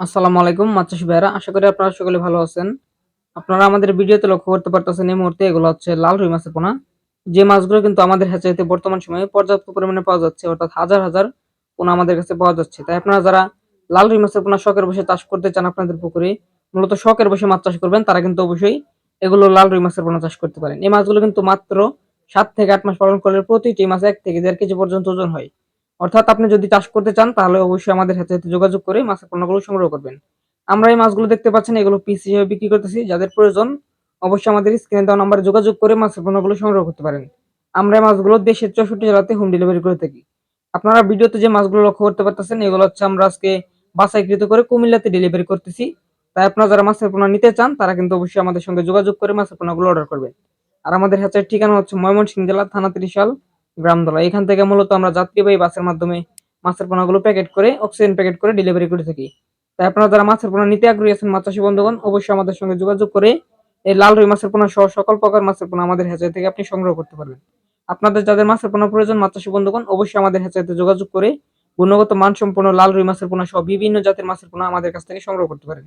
আসসালামু আলাইকুম মাছ চাষি ভাইরা আশা করি আপনারা সকলে ভালো আছেন। আপনারা আমাদের ভিডিওতে লক্ষ্য করতে পারতেছেন এই মুহূর্তে এগুলো হচ্ছে লাল রুই মাছের পোনা। যে মাছগুলো কিন্তু আমাদের হ্যাচারিতে বর্তমান সময়ে পর্যাপ্ত পরিমাণে পাওয়া যাচ্ছে, অর্থাৎ হাজার হাজার পোনা আমাদের কাছে পাওয়া যাচ্ছে। তাই আপনারা যারা লাল রুই মাছের পোনা শখের বসে চাষ করতে চান আপনাদের পুকুরে, মূলত শখের বসে মাছ চাষ করবেন, তারা কিন্তু অবশ্যই এগুলো লাল রুই মাছের পোনা চাষ করতে পারেন। এই মাছগুলো কিন্তু মাত্র সাত থেকে আট মাস পালন করলে প্রতিটি মাছ এক থেকে দেড় কেজি পর্যন্ত ওজন হয়। অর্থাৎ আপনি যদি চাষ করতে চান, তাহলে অবশ্যই আমাদের সাথে যোগাযোগ করে মাছের পণ্যগুলো সংগ্রহ করবেন। আমরা এই মাছগুলো দেখতে পাচ্ছেন, এগুলো পিস হিসেবে বিক্রি করতেছি। যাদের প্রয়োজন, অবশ্যই আমাদের স্ক্রিনে দেওয়া নাম্বারে যোগাযোগ করে মাছের পণ্যগুলো সংগ্রহ করতে পারেন। আমরা এই মাছগুলো দেশের চৌষট্টি জেলাতে হোম ডেলিভারি করে থাকি। আপনারা ভিডিওতে যে মাছগুলো লক্ষ্য করতে পারতেছেন, এগুলো হচ্ছে আমরা আজকে বাছাইকৃত করে কুমিল্লাতে ডেলিভারি করতেছি। তাই আপনারা যারা মাছের পোনা নিতে চান, তারা কিন্তু অবশ্যই আমাদের সঙ্গে যোগাযোগ করে মাছের পোনাগুলো অর্ডার করবেন। আর আমাদের হ্যাচার ঠিকানা হচ্ছে ময়মনসিংহ জেলা, থানা ত্রিশাল গ্রামদলা এখান থেকে মূলত আমরা যাত্রীবাহী বাসের মাধ্যমে মাছের পোনাগুলো প্যাকেট করে অক্সিজেন প্যাকেট করে ডেলিভারি করে থাকি। তাই আপনারা যারা মাছের পোনা নিতে আগ্রহী আছেন, মাছ চাষী বন্ধুগণ, অবশ্যই আমাদের সঙ্গে যোগাযোগ করে এই লাল রুই মাছের পোনা সহ সকল প্রকার মাছের পোনা আমাদের হ্যাচারি থেকে আপনি সংগ্রহ করতে পারবেন। আপনাদের যাদের মাছের পোনা প্রয়োজন, মাছ চাষী বন্ধুগণ, অবশ্যই আমাদের হ্যাচারিতে যোগাযোগ করে গুণগত মানসম্পন্ন লাল রুই মাছের পোনা সহ বিভিন্ন জাতের মাছের পোনা আমাদের কাছ থেকে সংগ্রহ করতে পারেন।